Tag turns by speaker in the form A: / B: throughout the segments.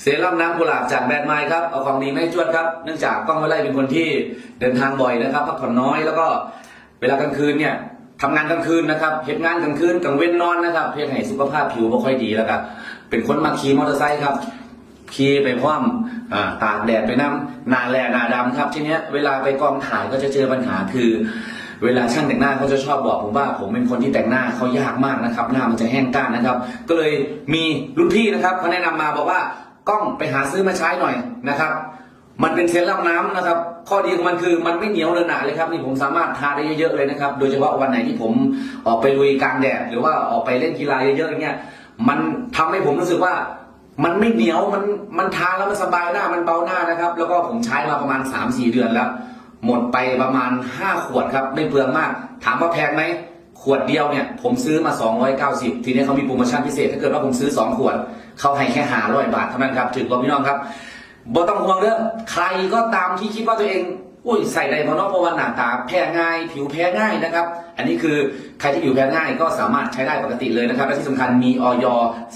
A: เซรั่มน้ำกุหลาบจากแบรนด์ไมค์ครับเอาของดีไม่จวดครับเนื่องจากกล้องไวไล่เป็นคนที่เดินทางบ่อยนะครับพักผ่อนน้อยแล้วก็เวลากลางคืนเนี่ยทำงานกลางคืนนะครับเหตุงานกลางคืนกลางเว้นนอนนะครับเพื่อให้สุขภาพผิวไม่ค่อยดีแล้วครับเป็นคนมาขี่มอเตอร์ไซค์ครับขี่ไปพร้อมตากแดดไปน้ำหนาแลหนาดำครับทีเนี้ยเวลาไปกองถ่ายก็จะเจอปัญหาคือ เวลาช่างแต่งหน้าเขาจะชอบบอกผมว่า ผมเป็นคนที่แต่งหน้าเขายากมากนะครับ หน้ามันจะแห้งก้านนะครับ ก็เลยมีรุ่นพี่นะครับเขาแนะนำมาบอกว่า กล้องไปหาซื้อมาใช้หน่อยนะครับ มันเป็นเซรั่มน้ำนะครับ ข้อดีของมันคือมันไม่เหนียวเลยหนาเลยครับนี่ผมสามารถทาได้เยอะๆเลยนะครับ โดยเฉพาะวันไหนที่ผมออกไปลุยกลางแดดหรือว่าออกไปเล่นกีฬาเยอะๆอย่างเงี้ยมันทำให้ผมรู้สึกว่ามันไม่เหนียวมันมันทาแล้วมันสบายหน้ามันเบาหน้านะครับ แล้วก็ผมใช้มาประมาณ 3-4 เดือนแล้ว หมดไปประมาณ 5 ขวดครับ ไม่เปลืองมาก ถามว่าแพงไหม ขวดเดียวเนี่ยผมซื้อมา 290 ทีนี้เขามีโปรโมชั่นพิเศษ ถ้าเกิดว่าผมซื้อ 2 ขวด เขาให้แค่หาร้อยบาทเท่านั้นครับถึงบอกพี่น้องครับบ่ต้องห่วงเรื่องใครก็ตามที่คิดว่าตัวเองอุ้ยใส่ได้เพราะเนอกเพราะว่าหนาตาแพ้ง่าย ผิวแพ้ง่ายนะครับ อันนี้คือใครที่ผิวแพ้ง่ายก็สามารถใช้ได้ปกติเลยนะครับ และที่สำคัญมีออย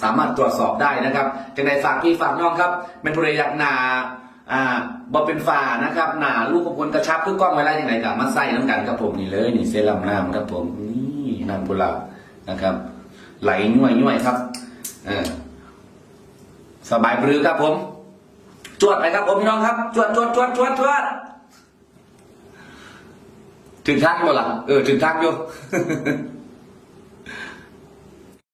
A: สามารถตรวจสอบได้นะครับจังในฝากพี่ฝากน้องครับเป็นบริยักหนาอ่าบอเป็นฝานะครับหนาลูกกระพลกระชับเพื่อกล้องไว้ไรอย่างไรกับมาใส่น้ำกันครับผมนี่เลยนี่เซรั่มน้ำครับผมนี่ นำกุหลาบนะครับ ไหลย่วยย่วยครับสบายปรือครับผม จวดไปครับผมพี่น้องครับ จวดจวดจวดจวดจวดถึงทางอยู่หรอเออถึงทางอยู่